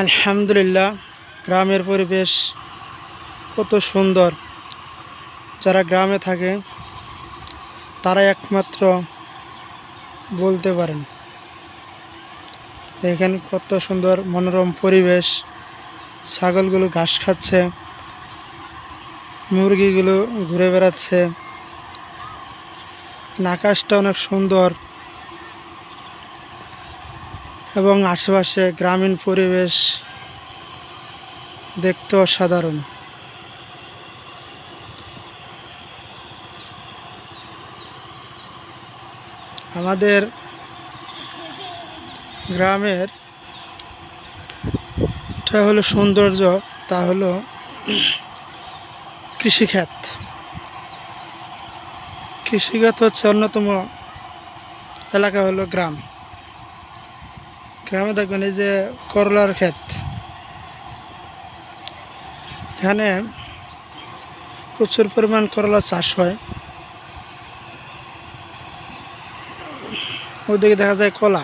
আলহামদুলিল্লাহ, গ্রামের পরিবেশ কত সুন্দর। যারা গ্রামে থাকে তারা একমাত্র বলতে পারেন। এখানে কত সুন্দর মনোরম পরিবেশ, ছাগলগুলো ঘাস খাচ্ছে, মুরগিগুলো ঘুরে বেড়াচ্ছে। আকাশটা অনেক সুন্দর। এবং আশেপাশে গ্রামীণ পরিবেশ দেখতে অসাধারণ। আমাদের গ্রামের হলো সৌন্দর্য, তা হলো কৃষিখাত। কৃষিখাত হচ্ছে অন্যতম এলাকা হলো গ্রাম। গ্রামে দেখবেন এই যে করলার ক্ষেত। এখানে প্রচুর পরিমাণ করলা চাষ হয়। ওদিকে দেখা যায় কলা।